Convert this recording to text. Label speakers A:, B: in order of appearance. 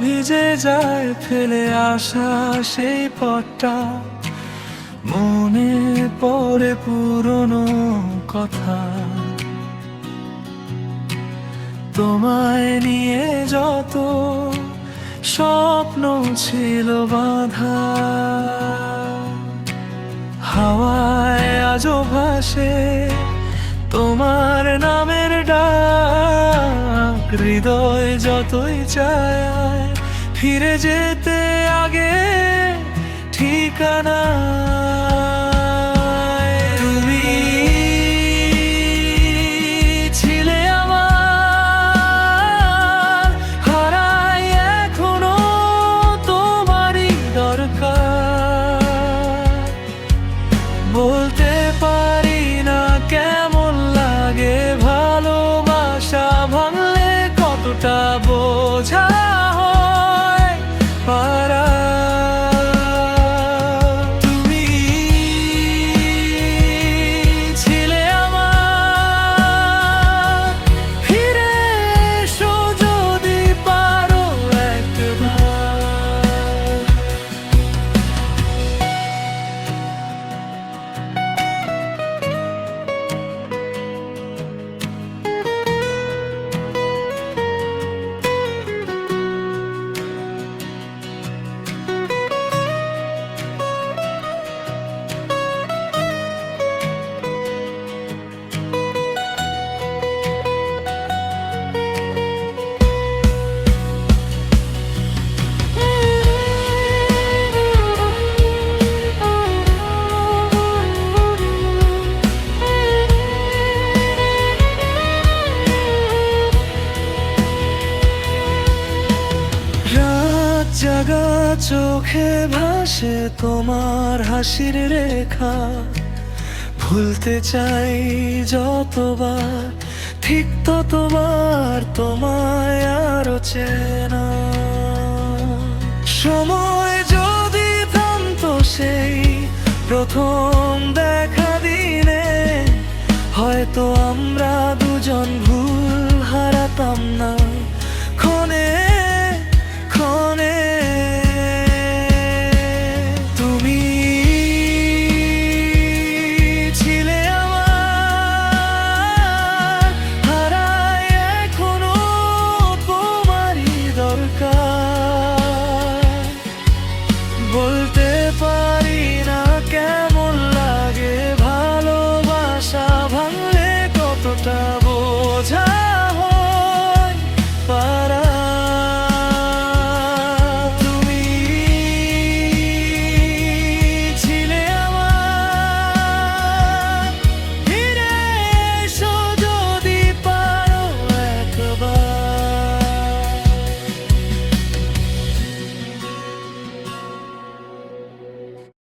A: ভিজে যায় ফেলে আসা সেই পথটা। মনে পড়ে পুরনো কথা। তোমায় নিয়ে যত স্বপ্ন ছিল বাধা। হাওয়ায় আজও ভাসে তোমার নামের ডাক। হৃদয় যতই চায় ফিরে যেতে আগে ঠিকানা। বলতে জাগা চোখে ভাসে তোমার হাসির রেখা। ভুলতে চাই যতবার, ঠিক ততবার তোমায় আরও চেনা। সময় যদি থামতো সেই প্রথম দেখা দিনে, হয়তো আমরা